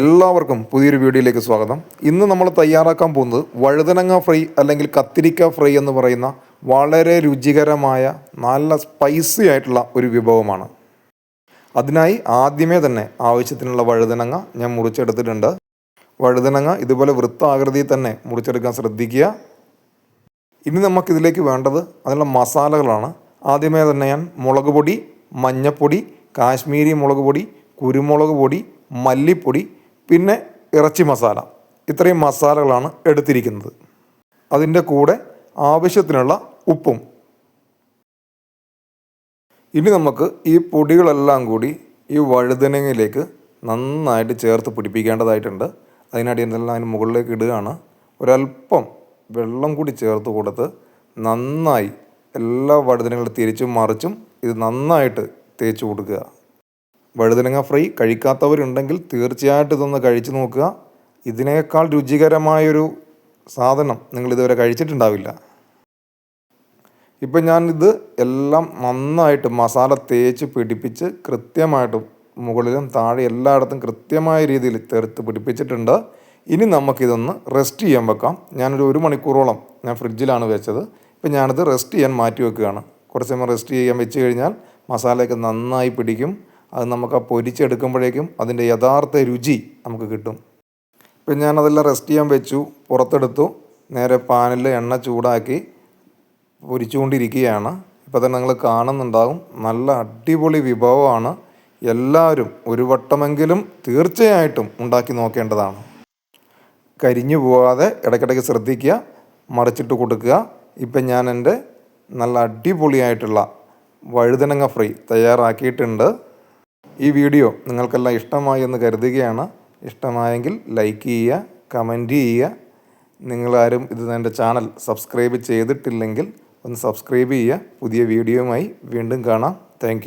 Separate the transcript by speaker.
Speaker 1: എല്ലാവർക്കും പുതിയൊരു വീഡിയോയിലേക്ക് സ്വാഗതം. ഇന്ന് നമ്മൾ തയ്യാറാക്കാൻ പോകുന്നത് വഴുതനങ്ങ ഫ്രൈ അല്ലെങ്കിൽ കത്തിരിക്ക ഫ്രൈ എന്ന് പറയുന്ന വളരെ രുചികരമായ നല്ല സ്പൈസി ആയിട്ടുള്ള ഒരു വിഭവമാണ്. അതിനായി ആദ്യമേ തന്നെ ആവശ്യത്തിനുള്ള വഴുതനങ്ങ ഞാൻ മുറിച്ചെടുത്തിട്ടുണ്ട്. വഴുതനങ്ങ ഇതുപോലെ വൃത്താകൃതിയിൽ തന്നെ മുറിച്ചെടുക്കാൻ ശ്രദ്ധിക്കുക. ഇനി നമുക്കിതിലേക്ക് വേണ്ടത് അതിനുള്ള മസാലകളാണ്. ആദ്യമേ തന്നെ ഞാൻ മുളക് പൊടി മഞ്ഞപ്പൊടി കാശ്മീരി മുളക് പൊടി കുരുമുളക് പൊടി മല്ലിപ്പൊടി പിന്നെ ഇറച്ചി മസാല. ഇത്രയും മസാലകളാണ് എടുത്തിരിക്കുന്നത്. അതിന്റെ കൂടെ ആവശ്യത്തിനുള്ള ഉപ്പും. ഇനി നമുക്ക് ഈ പൊടികളെല്ലാം കൂടി ഈ വഴുതനങ്ങയിലേക്ക് നന്നായിട്ട് ചേർത്ത് പിടിപ്പിക്കേണ്ടതായിട്ടുണ്ട്. അതിനായിട്ട് എന്തെല്ലാം അതിന് മുകളിലേക്ക് ഇടുകയാണ്. ഒരല്പം വെള്ളം കൂടി ചേർത്ത് കൊടുത്ത് നന്നായി എല്ലാ വഴുതനങ്ങളും തിരിച്ചും മറിച്ചും ഇത് നന്നായിട്ട് തേച്ച് കൊടുക്കുക. വഴുതനങ്ങ ഫ്രൈ കഴിക്കാത്തവരുണ്ടെങ്കിൽ തീർച്ചയായിട്ടും ഇതൊന്ന് കഴിച്ചു നോക്കുക. ഇതിനേക്കാൾ രുചികരമായൊരു സാധനം നിങ്ങൾ ഇതുവരെ കഴിച്ചിട്ടുണ്ടാവില്ല. ഇപ്പം ഞാനിത് എല്ലാം നന്നായിട്ട് മസാല തേച്ച് പിടിപ്പിച്ച് കൃത്യമായിട്ട് മുകളിലും താഴെ എല്ലായിടത്തും കൃത്യമായ രീതിയിൽ തെറുത്ത് പിടിപ്പിച്ചിട്ടുണ്ട്. ഇനി നമുക്കിതൊന്ന് റെസ്റ്റ് ചെയ്യാൻ വെക്കാം. ഞാനൊരു ഒരു മണിക്കൂറോളം ഞാൻ ഫ്രിഡ്ജിലാണ് വെച്ചത്. ഇപ്പം ഞാനിത് റെസ്റ്റ് ചെയ്യാൻ മാറ്റി വെക്കുകയാണ്. കുറച്ച് സമയം റെസ്റ്റ് ചെയ്യാൻ വെച്ച് കഴിഞ്ഞാൽ മസാലയൊക്കെ നന്നായി പിടിക്കും. അത് നമുക്ക് ആ പൊരിച്ചെടുക്കുമ്പോഴേക്കും അതിന്റെ യഥാർത്ഥ രുചി നമുക്ക് കിട്ടും. ഇപ്പം ഞാനതെല്ലാം റെസ്റ്റ് ചെയ്യാൻ വെച്ചു പുറത്തെടുത്തു നേരെ പാനിൽ എണ്ണ ചൂടാക്കി പൊരിച്ചുകൊണ്ടിരിക്കുകയാണ്. ഇപ്പോൾ തന്നെ നിങ്ങൾ കാണുന്നുണ്ടാകും നല്ല അടിപൊളി വിഭവമാണ്. എല്ലാവരും ഒരു വട്ടമെങ്കിലും തീർച്ചയായിട്ടും ഉണ്ടാക്കി നോക്കേണ്ടതാണ്. കരിഞ്ഞു പോകാതെ ഇടയ്ക്കിടയ്ക്ക് ശ്രദ്ധിക്കുക മറിച്ചിട്ട് കൊടുക്കുക. ഇപ്പം ഞാൻ എന്റെ നല്ല അടിപൊളിയായിട്ടുള്ള വഴുതനങ്ങ ഫ്രൈ തയ്യാറാക്കിയിട്ടുണ്ട്. ഈ വീഡിയോ നിങ്ങൾക്കെല്ലാം ഇഷ്ടമായി എന്ന് കരുതുകയാണ്. ഇഷ്ടമായെങ്കിൽ ലൈക്ക് ചെയ്യുക കമന്റ് ചെയ്യുക. നിങ്ങളാരും ഇത് എന്റെ ചാനൽ സബ്സ്ക്രൈബ് ചെയ്തിട്ടില്ലെങ്കിൽ ഒന്ന് സബ്സ്ക്രൈബ് ചെയ്യുക. പുതിയ വീഡിയോയുമായി വീണ്ടും കാണാം. താങ്ക്